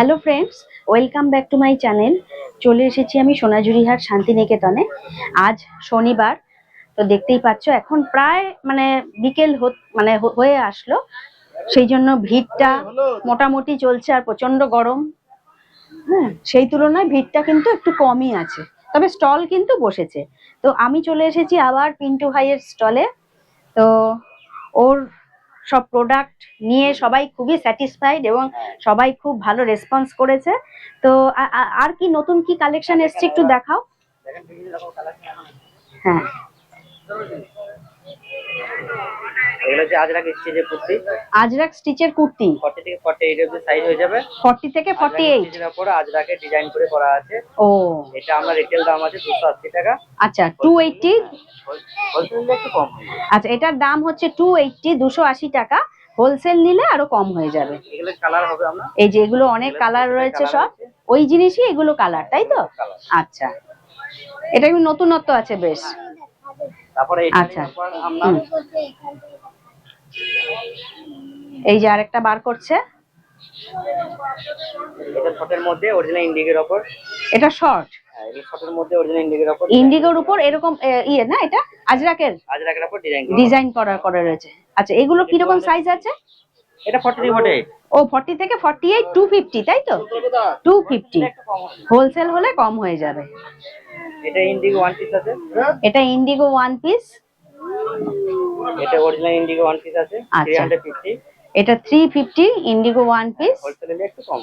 Hello friends welcome back to my channel চলে এসেছি আমি সোনাঝুরিহাট শান্তিনিকেতনে। আজ শনিবার তো দেখতেই পাচ্ছ এখন প্রায় মানে বিকেল মানে হয়ে আসলো। সেই জন্য ভিড়টা মোটামুটি চলছে আর প্রচণ্ড গরম। হ্যাঁ সেই তুলনায় ভিড়টা কিন্তু একটু কমই আছে। তবে স্টল কিন্তু বসেছে। তো আমি চলে এসেছি আবার পিন্টু ভাইয়ের স্টলে। তো ওর সব প্রোডাক্ট নিয়ে সবাই খুবই স্যাটিসফাইড এবং সবাই খুব ভালো রেসপন্স করেছে। তো আর কি নতুন কি কালেকশন এসছে একটু দেখাও। হ্যাঁ। এগুলো যে আজরাক স্টেজে কুর্তি। আজরাক স্টিচের কুর্তি। ফর্টি থেকে ফর্টি এইট সাইজ হয়ে যাবে। ফর্টি থেকে ফর্টি এইট স্টেজের উপর আজরাকে ডিজাইন করে করা আছে। ও। এটা আমরা রিটেল দাম আছে দুশো আশি টাকা। আচ্ছা টু এইটটি হোলসেল একটু কম আচ্ছা এটার দাম হচ্ছে টু এইটটি দুশো আশি টাকা। হোলসেল নিলে আরও কম হয়ে যাবে। এগুলো কালার হবে আমরা। এই যে এগুলো অনেক কালার রয়েছে সব। ওই জিনিসই এগুলো কালার তাই তো? আচ্ছা। এটা কিন্তু নতুনত্ব আছে বেশ। তারপরে আচ্ছা। আমরা। এই যে আরেকটা বার করছে। এটা শর্টের মধ্যে অরিজিনাল ইন্ডিগের ওপর। এটা শর্ট হ্যাঁ শর্টের মধ্যে অরিজিনাল ইন্ডিগের ওপর। ইন্ডিগোর উপর এরকম ইয়ে না এটা? আজরাকের। আজরাকের ওপর ডিজাইন করা। ডিজাইন করা করা রয়েছে। আচ্ছা এগুলো কীরকম সাইজ আছে? এটা ফর্টি থেকে ও ফর্টি থেকে ফর্টি এইট টু ফিফটি তাই তো? টু ফিফটি একটু কম হবে হোলসেল হলে কম হয়ে যাবে। এটা ইন্ডিগো ওয়ান পিস আছে। এটা ইন্ডিগো ওয়ান পিস এটা অরিজিনাল ইন্ডিগো ওয়ান পিস আছে থ্রি আচ্ছা। হান্ড্রেড ফিফটি এটা three fifty indigo one piece wholesale নিলে একটু কম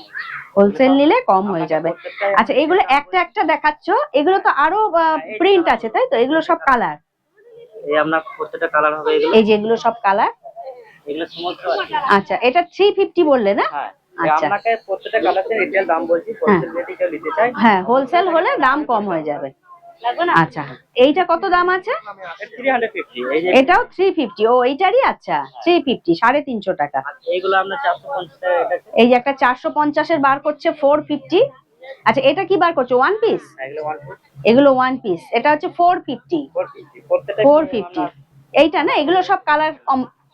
হোলসেল নিলে কম হয়ে যাবে। আচ্ছা এগুলো একটা একটা দেখাচ্ছ। এগুলো তো আরও প্রিন্ট আছে তাই তো? এগুলো সব কালার এই আপনার প্রত্যেকটা কালার হবে এগুলো? এই যে এগুলো সব কালার এগুলো সমস্ত আচ্ছা এটা থ্রি ফিফটি বললে না? হ্যাঁ আচ্ছা। আপনাকে প্রত্যেকটা কালারের রিটেল দাম বলছি হোলসেল কেউ নিতে হ্যাঁ হোলসেল হলে দাম কম হয়ে যাবে। আচ্ছা। এইটা কত দাম আছে? এটাও থ্রি ফিফটি ও এইটারই আচ্ছা। থ্রি ফিফটি সাড়ে তিনশো টাকা। এই যে একটা চারশো পঞ্চাশের বার করছে ফোর ফিফটি আচ্ছা এটা কি বার করছে? ওয়ান পিস এগুলো ওয়ান পিস এগুলো ওয়ান পিস এটা হচ্ছে ফোর ফিফটি ফোর ফিফটি এইটা না এগুলো সব কালার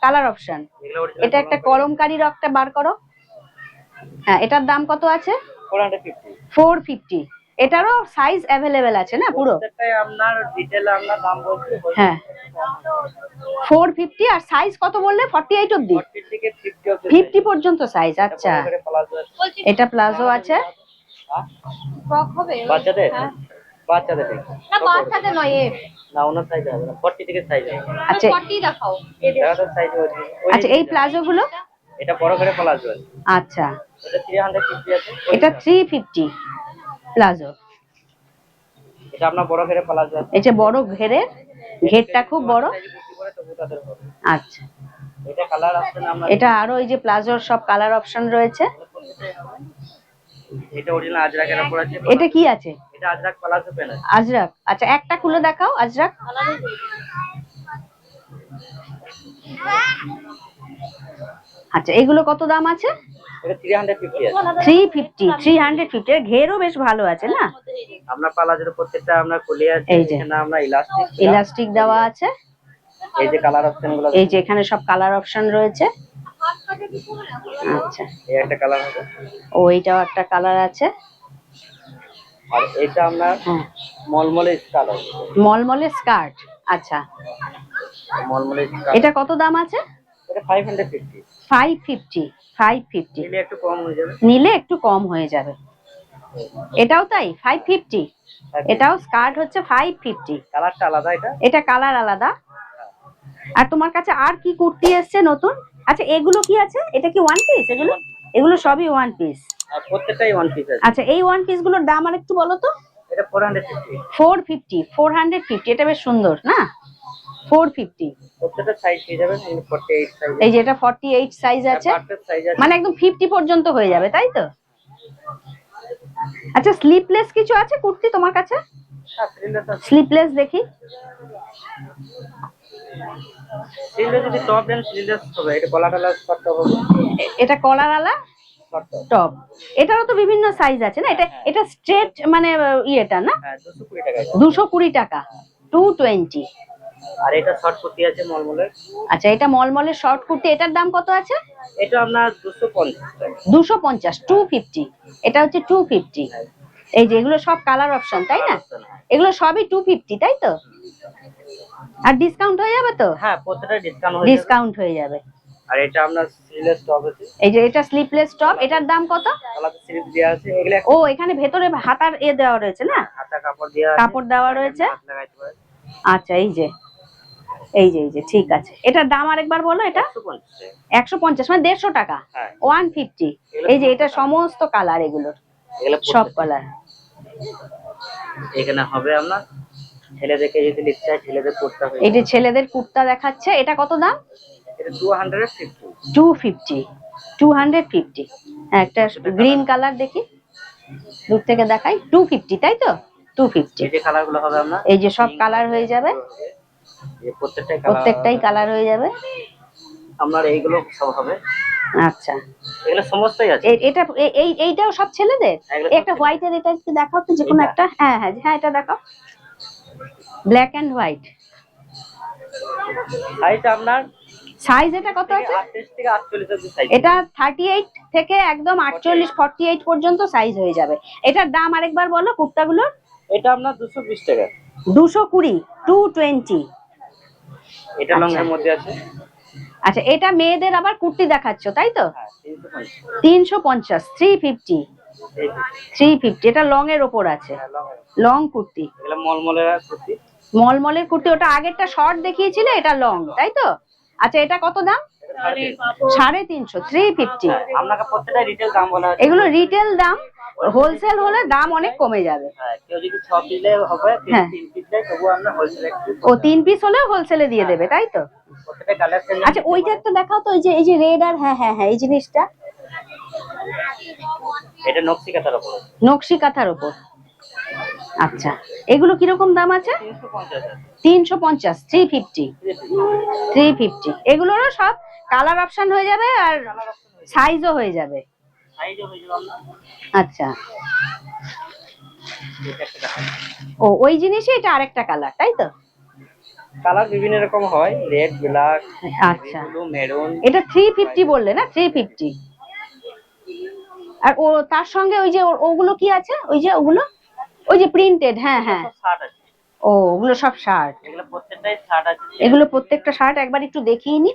কালার অপশন এটা একটা কলমকারি রকটা বার করো। হ্যাঁ এটার দাম কত আছে? Four hundred fifty four fifty এটারও সাইজ অ্যাভেলেবেল আছে না পুরো? প্রত্যেকটাই আপনার দাম হ্যাঁ। ফোর ফিফটি আর সাইজ কত বললে? ফর্টি এইট অব্দি ফিফটি পর্যন্ত সাইজ আচ্ছা। এটা প্লাজো আছে। হ্যাঁ? ফ্রক হবে? বাচ্চাদের? হ্যাঁ। বাচ্চাদের না বাচ্চাদের নয় না ওনার সাইজ হবে না। ফর্টি থেকে সাইজ হবে। আচ্ছা। ফর্টি দেখাও। দেখাতে সাইজ হচ্ছে আচ্ছা এই প্লাজো গুলো এটা বড় করে প্লাজো আছে। আচ্ছা। এটা থ্রি হান্ড্রেড ফিফটি আছে। এটা থ্রি ফিফটি প্লাজো। এটা আপনার বড় করে প্লাজো এই বড় ঘেরের ঘেরটা খুব বড়। আচ্ছা। এটা কালার আসছে না আপনার এটা আরও এই যে প্লাজোর সব কালার অপশন রয়েছে। এটা অরিজিনাল আজরাকের উপর আছে। এটা কি আছে? এটা আজরাক প্লাজো আছে আজরাক। আচ্ছা একটা খুলে দেখাও আজরাক। আচ্ছা এগুলো কত দাম আছে? এটা three fifty three hundred fifty ঘেরও বেশ ভালো আছে না? আপনার প্লাজোর প্রত্যেকটা আপনার খুলে আছে এই যে। আমরা ইলাস্টিক ইলাস্টিক দেওয়া আছে। এই যে কালার অপশনগুলো এই যে এখানে সব কালার অপশন রয়েছে। আচ্ছা। এই একটা কালার ও এইটাও একটা কালার আছে। আর এটা হ্যাঁ। মলমলে মলমলে স্কার্ট আচ্ছা। মলমলে এটা কত দাম আছে? এটা five hundred fifty five fifty five fifty নিলে একটু কম হয়ে যাবে। নিলে একটু কম হয়ে যাবে। এটাও তাই ফাইভ ফিফটি এটাও স্কার্ট হচ্ছে ফাইভ ফিফটি কালারটা আলাদা এটা? এটা কালার আলাদা। আর তোমার কাছে আর কি কুর্তি এসছে নতুন? আচ্ছা এগুলো কি আছে? এটা কি ওয়ান পিস এগুলো? এগুলো সবই ওয়ান পিস প্রত্যেকটাই ওয়ান পিস আছে। আচ্ছা এই ওয়ান পিসগুলোর দাম আর একটু বলো তো। এটা four hundred fifty four fifty four hundred fifty এটা বেশ সুন্দর না? Four fifty. এই যে এটা ফর্টি এইট সাইজ আছে মানে একদম ফিফটি পর্যন্ত হয়ে যাবে তাই তো? আচ্ছা স্লিপলেস কিছু আছে কুর্তি তোমার কাছে? হ্যাঁ স্লিপলেস দেখি। সিলিন্ডার হবে। এটা কলার আলা টপ এটারও তো বিভিন্ন সাইজ আছে না? এটা এটা স্ট্রেট মানে ইয়েটা না? হ্যাঁ দুশো কুড়ি টাকা। টু টোয়েন্টি আর এটা শর্ট কুর্তি আছে মলমলের। আচ্ছা এটা মলমলের শর্ট কুর্তি এটার দাম কত আছে? এটা আপনার দুশো পঞ্চাশ টাকা। দুশো পঞ্চাশ টু ফিফটি এটা হচ্ছে টু ফিফটি এই যে এগুলো সব কালার অপশন তাই না? এগুলো সবই টু ফিফটি তাই তো? আর ডিসকাউন্ট হয়ে যাবে তো? হ্যাঁ প্রত্যেকটা ডিসকাউন্ট হয়ে যাবে। ডিসকাউন্ট হয়ে যাবে। আর এটা আপনার স্লিভলেস টপ আছে। এই যে এটা স্লিপলেস টপ এটার দাম কত? আলাদা স্লিভ দেওয়া আছে। এগুলো ও এখানে ভেতরে হাতার এ দেওয়া রয়েছে না? হাতা কাপড় দেওয়া কাপড় দেওয়া রয়েছে। আচ্ছা এই যে। এই যে এই যে ঠিক আছে। এটার দাম আরেকবার বলো এটা? একশো পঞ্চাশ মানে দেড়শো টাকা। হ্যাঁ। ওয়ান ফিফটি এই যে এটা সমস্ত কালার এগুলোর। সব কালার এখানে হবে আপনার ছেলেদেরকে যদি নিতে চায় ছেলেদের করতে এই যে ছেলেদের কুর্তা দেখাচ্ছে এটা কত দাম? Two fifty two hundred fifty একটা গ্রিন কালার দেখি। দূর থেকে দেখাই। টু ফিফটি তাই তো? টু ফিফটি এই যে হবে আপনার এই যে সব কালার হয়ে যাবে। প্রত্যেকটাই কালার প্রত্যেকটাই কালার হয়ে যাবে? আপনার এইগুলো সব হবে। আচ্ছা। এগুলো সমস্তই আছে। এটা এই এইটাও সব ছেলেদের? এগুলো হোয়াইট একটা হোয়াইটের এটা একটু দেখাও তো যে কোনো একটা? হ্যাঁ হ্যাঁ হ্যাঁ এটা দেখাও। ব্ল্যাক অ্যান্ড হোয়াইট সাইজ আপনার সাইজ এটা কত আছে? আটত্রিশ থেকে আটচল্লিশ অব্দি সাইজ এটা থার্টি এইট থেকে একদম আটচল্লিশ ফর্টি এইট পর্যন্ত সাইজ হয়ে যাবে। এটার দাম আরেকবার বলো কুর্তাগুলোর? এটা আপনার দুশো বিশ টাকা। দুশো কুড়ি টু টোয়েন্টি এটা লং আচ্ছা। এর মধ্যে আছে। আচ্ছা এটা মেয়েদের আবার কুর্তি দেখাচ্ছ তাই তো? হ্যাঁ তিনশো পঞ্চাশ। থ্রি ফিফটি থ্রি ফিফটি এটা লং এর ওপর আছে। হ্যাঁ। লং কুর্তি। মলমলের কুর্তি। মলমলের কুর্তি ওটা আগেরটা শর্ট দেখিয়েছিলে এটা লং তাই তো? আচ্ছা এটা কত দাম? সাড়ে তিনশো। থ্রি ফিফটি হ্যাঁ, আপনাকে প্রত্যেকটা রিটেল দাম বলা এগুলো রিটেল দাম হোলসেল হলে দাম অনেক কমে যাবে। হ্যাঁ হ্যাঁ। ও তিন পিস হলে হোলসেলে দিয়ে দেবে তাই তো? আচ্ছা ওইটা একটা দেখাও তো ওই যে এই যে রেড আর হ্যাঁ হ্যাঁ হ্যাঁ এই জিনিসটা। এটা নকশি কাতার উপর। নকশি কাঁথার ওপর আচ্ছা এগুলো কীরকম দাম আছে? তিনশো পঞ্চাশ থ্রি ফিফটি থ্রি ফিফটি এগুলোরও সব কালার অপশন হয়ে যাবে আর সাইজও হয়ে যাবে। আচ্ছা। ও ওই জিনিসই এটা আরেকটা কালার তাই তো? কালার বিভিন্ন রকম হয় রেড ব্ল্যাক আচ্ছা। মেরুন এটা থ্রি ফিফটি বললে না? থ্রি ফিফটি আর ও তার সঙ্গে ওই যে ওগুলো কি আছে? ওই যে ওগুলো? ওই যে প্রিন্টেড হ্যাঁ হ্যাঁ। ও ওগুলো সব শার্ট এগুলো প্রত্যেকটাই শার্ট আছে। এগুলো প্রত্যেকটা শার্ট একবার একটু দেখিয়ে নি।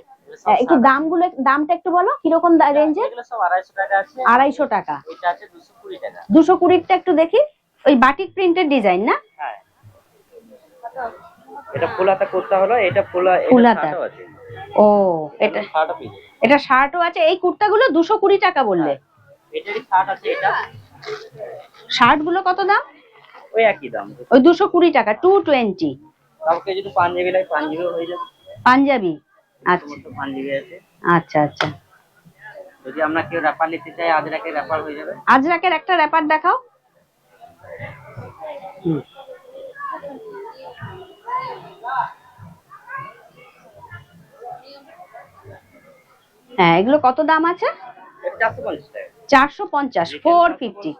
একটু দামগুলো দামটা একটু বলো কীরকম রেঞ্জে আড়াইশো টাকা আছে। আড়াইশো টাকা। এটা আছে দুশো কুড়ি টাকা। কুড়িরটা একটু দেখি। ওই বাটিক প্রিন্টের ডিজাইন না? হ্যাঁ। এটা ফুল হাতা করতে হলো এটা ফুল ফুল ও এটা এটা শার্টও আছে। এই কুর্তাগুলো দুশো কুড়ি টাকা বললে। এটারই শার্ট আছে এটা শার্টগুলো কত দাম? ওই একই দাম। ওই দুশো কুড়ি টাকা টু টোয়েন্টি পাঞ্জাবি লাগে পাঞ্জাবিও হয়ে যাবে। পাঞ্জাবি। আচ্ছা। আচ্ছা আচ্ছা। যদি আমরা কেউ র্যাপার নিতে চাই আজরাকে র্যাপার হয়ে যাবে। আজরাকের একটা র্যাপার দেখাও। হুম। হ্যাঁ এগুলো কত দাম আছে? চারশো পঞ্চাশ ফোর ফিফটি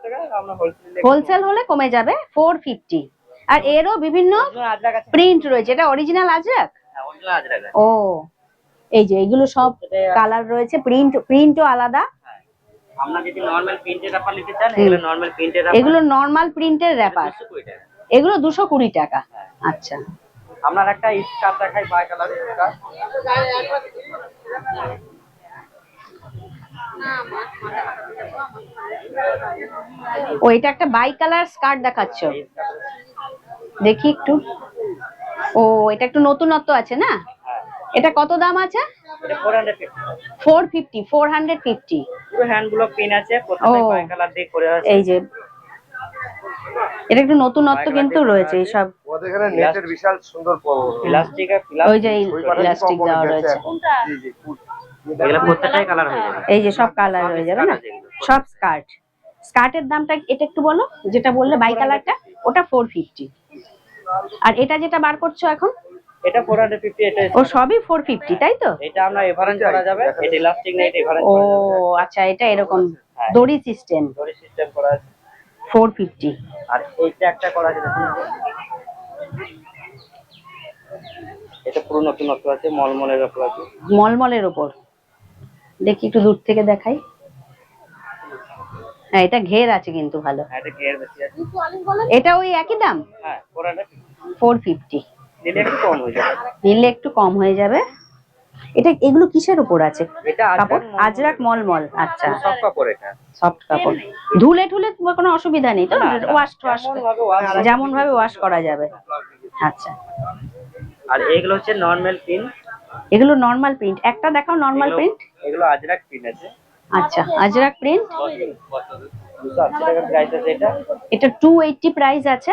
হোলসেল হলে কমে যাবে ফোর ফিফটি আর এরও বিভিন্ন প্রিন্ট রয়েছে। এটা অরিজিনাল আজরাক? হ্যাঁ অরিজিনাল ও। এই যে এগুলো সব কালার রয়েছে প্রিন্ট প্রিন্টও আলাদা। হ্যাঁ। আমরা যদি নর্মাল প্রিন্টের র্যাপার নিতে চান? এগুলো নর্মাল প্রিন্টের র্যাপার এগুলো দুশো কুড়ি টাকা। টাকা। আচ্ছা। আপনার একটা স্কার্ট দেখাই বাই কালারের স্কার্ট ও এটা একটা বাই কালার স্কার্ট দেখাচ্ছ দেখি একটু। ও এটা একটু নতুনত্ব আছে না? হ্যাঁ এটা কত দাম আছে? Four fifty four hundred fifty hand block print আছে প্রত্যেকটা ও। বাই কালার দিয়ে করে আছে। এই যে। এটা একটু নতুনত্ব কিন্তু রয়েছে এইসব। নেটের বিশাল সুন্দর প্লাস্টিক ওই যে প্লাস্টিক দেওয়া রয়েছে। এই যে সব কালার হয়ে যাবে না? সব স্কার্ট স্কার্টের দামটা এটা একটু বলো যেটা বললে বাই কালারটা ওটা ফোর ফিফটি আর এটা যেটা বার করছ এখন? এটা ফোর হান্ড্রেড ফিফটি এটা ও সবই ফোর ফিফটি তাই তো? এটা আমরা এভারেন্স করা যাবে। এটা ইলাস্টিক নেই এটা এভারেন্স ও আচ্ছা এটা এরকম হ্যাঁ। দড়ি সিস্টেম দড়ি সিস্টেম করা আছে। ফোর ফিফটি আর এইটা একটা করা আছে এটা পুরো নতুন নতুন আছে মলমলের ওপর আছে। মলমলের ওপর। দেখি একটু দূর থেকে দেখাই। হ্যাঁ এটা ঘের আছে কিন্তু ভালো। হ্যাঁ এটা গিয়ার বেশি আছে। এটা ওই একই দাম? হ্যাঁ পুরাটা ফোর ফিফটি নিলে একটু কম হয়ে যাবে। নিলে একটু কম হয়ে যাবে। এটা এগুলো কিসের উপর আছে? কাপড়? আজরাক মলমল আচ্ছা। সব কাপড় এটা। সফট কাপড়। ধুলে ঠুলে কোনো অসুবিধা নেই তো? ওয়াশ ওয়াশ যেমন ভাবে ওয়াশ করা যাবে। আচ্ছা। আর এগুলো হচ্ছে নর্মাল পিন এগুলো নর্মাল প্রিন্ট একটা দেখাও নর্মাল প্রিন্ট এগুলো আজরাক পিন আছে। আচ্ছা আজরাক প্রিন্ট এটা। এটা টু এইটটি প্রাইস আছে।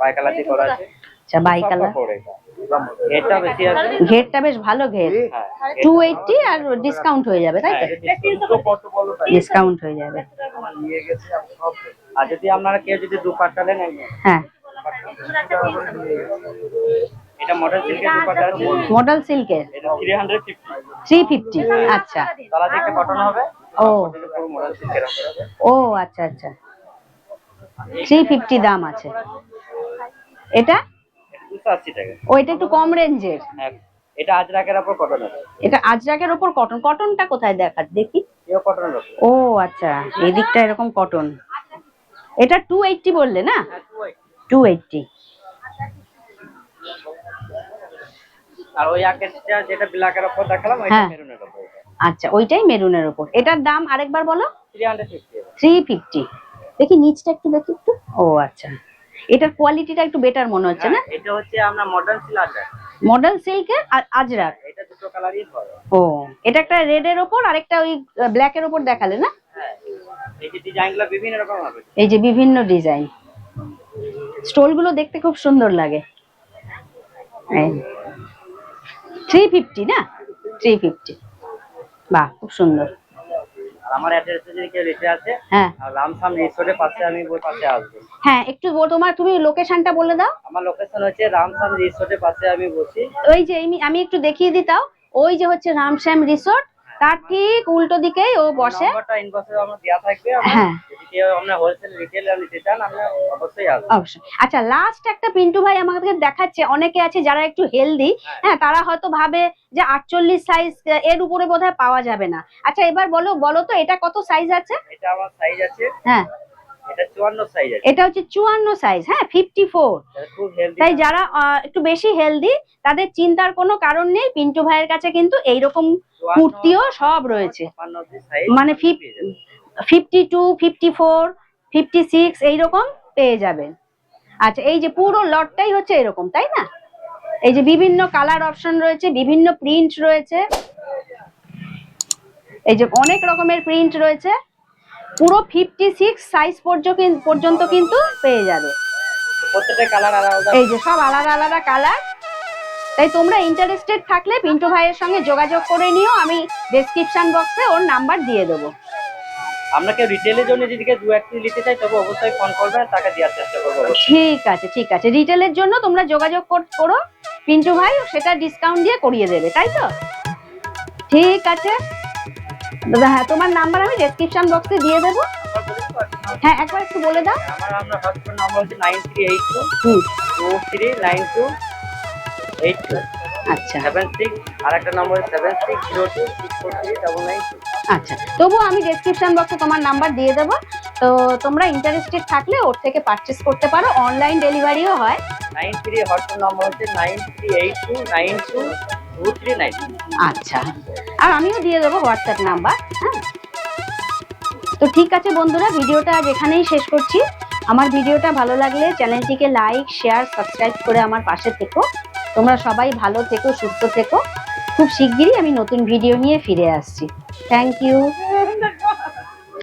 বাই কালার দিয়ে করা আছে। আচ্ছা বাই কালার। কাপড় এটা এটা বেশি আছে। ঘেরটা বেশ ভালো ঘের। হ্যাঁ টু এইটটি আর ডিসকাউন্ট হয়ে যাবে তাই তো? হ্যাঁ, কত বলো ডিসকাউন্ট হয়ে যাবে। আর যদি আপনারা কেউ যদি দুপাট্টা নেন। হ্যাঁ। এটা মডেল সিল্কের দুপাট্টা আছে মডেল সিল্কের এটা three hundred fifty three fifty আচ্ছা। তালা দিকে কটন হবে। ও। মডেল সিল্কের ও আচ্ছা আচ্ছা। থ্রি ফিফটি দাম আছে। এটা? আশি টাকা। ওইটা একটু কম রেঞ্জের। হ্যাঁ এটা আজরাকের উপর কটন এটা আজরাকের ওপর কটন কটনটা কোথায় দেখি? উপর ও আচ্ছা। এই দিকটা এরকম কটন এটা টু এইটটি বললে না? টু এইটটি আর ওই আকেশটা যেটা ব্ল্যাকের উপর দেখালাম ওইটা হ্যাঁ। মেরুনের উপর আচ্ছা ওইটাই মেরুনের ওপর। এটার দাম আরেকবার বলো? Three hundred fifty three fifty দেখি নিচটা একটু দেখি একটু। ও আচ্ছা। এটার কোয়ালিটিটা একটু বেটার মনে হচ্ছে না? এটা হচ্ছে আমরা মডার্ন সিল আজরাক মডেল সিল্কের আজরাক এটা দুটো কালারই হয়। ও এটা একটা রেড এর ওপর আরেকটা ওই ব্ল্যাক এর ওপর দেখালে না? হ্যাঁ এই যে ডিজাইনগুলো বিভিন্ন রকম হবে। এই যে বিভিন্ন ডিজাইন স্টোলগুলো দেখতে খুব সুন্দর লাগে। থ্রি ফিফটি না? থ্রি ফিফটি বাহ খুব সুন্দর। আর আমার অ্যাড্রেসে যদি কেউ লিখে আসে হ্যাঁ। রামসাম রিসোর্টের পাশে আমি ওই পাশে আসব। হ্যাঁ একটু তোমার তুমি লোকেশনটা বলে দাও। আমার লোকেশন হচ্ছে রামসাম রিসোর্টের পাশে আমি বসি। ওই যে আমি- আমি একটু দেখিয়ে দিতাও ওই যে হচ্ছে রামশ্যাম রিসোর্ট তার ঠিক উল্টো দিকেই ও বসে। নাম্বারটা ইনবক্সে আমার দেয়া থাকবে হ্যাঁ। যদি কেউ আপনার হোলসেল রিটেল নিতে চান আপনি অবশ্যই। আচ্ছা লাস্ট একটা পিন্টু ভাই আমাকে দেখাচ্ছে অনেকে আছে যারা একটু হেলদি হ্যাঁ। তারা হয়তো ভাবে যে আটচল্লিশ সাইজ এর উপরে বোধহয় পাওয়া যাবে না। আচ্ছা এবার বলো বলো তো এটা কত সাইজ আছে? এটা আমার সাইজ আছে। হ্যাঁ। এটা হচ্ছে চুয়ান্ন সাইজ হ্যাঁ ফিফটি ফোর তাই যারা একটু বেশি হেলদি তাদের চিন্তার কোনো কারণ নেই। পিন্টু ভাইয়ের কাছে কিন্তু এইরকম কুর্তিও সব রয়েছে। মানে fifty two fifty four fifty six এইরকম পেয়ে যাবেন। আচ্ছা এই যে পুরো লটটাই হচ্ছে এরকম তাই না? এই যে বিভিন্ন কালার অপশন রয়েছে বিভিন্ন প্রিন্ট রয়েছে। এই যে অনেক রকমের প্রিন্ট রয়েছে। পুরো ফিফটি সিক্স সাইজ পর্যন্ত কিন্তু পেয়ে যাবে। কালার এই যে সব আলাদা আলাদা কালার তাই তোমরা ইন্টারেস্টেড থাকলে পিন্টু ভাইয়ের সঙ্গে যোগাযোগ করে নিও আমি ডেসক্রিপশন বক্সে ওর নাম্বার দিয়ে দেবো। আমরা কেউ রিটেলের জন্য যদি দু এক পিস নিতে চাই তবে অবশ্যই ফোন করবেন টাকা দেওয়ার চেষ্টা করব ঠিক আছে ঠিক আছে। রিটেলের জন্য তোমরা যোগাযোগ করো পিন্টু ভাই সেটা ডিসকাউন্ট দিয়ে করিয়ে দেবে তাই তো? ঠিক আছে। দাদা, হ্যাঁ তোমার নাম্বার আমি ডেসক্রিপশন বক্সে দিয়ে দেবো। হ্যাঁ একবার একটু বলে দাও। আমার আপনার হসপিটাল নাম্বার হচ্ছে nine three eight two two two three nine two eight two আচ্ছা। সেভেন সিক্স আর একটা নম্বর seven six zero two six four three double nine two আচ্ছা তবুও আমি ডেসক্রিপশন বক্সে তোমার নাম্বার দিয়ে দেবো। তো তোমরা ইন্টারেস্টেড থাকলে ওর থেকে পারচেস করতে পারো। অনলাইন ডেলিভারিও হয়। নাইন থ্রি হোয়াটসঅ্যাপ নম্বর হচ্ছে nine three eight two nine two two three nine আচ্ছা আর আমিও দিয়ে দেবো হোয়াটসঅ্যাপ নাম্বার হ্যাঁ। তো ঠিক আছে বন্ধুরা ভিডিওটা আজ এখানেই শেষ করছি। আমার ভিডিওটা ভালো লাগলে চ্যানেলটিকে লাইক শেয়ার সাবস্ক্রাইব করে আমার পাশে থেকো। তোমরা সবাই ভালো থেকো সুস্থ থেকো। খুব শিগগিরই আমি নতুন ভিডিও নিয়ে ফিরে আসছি। Thank you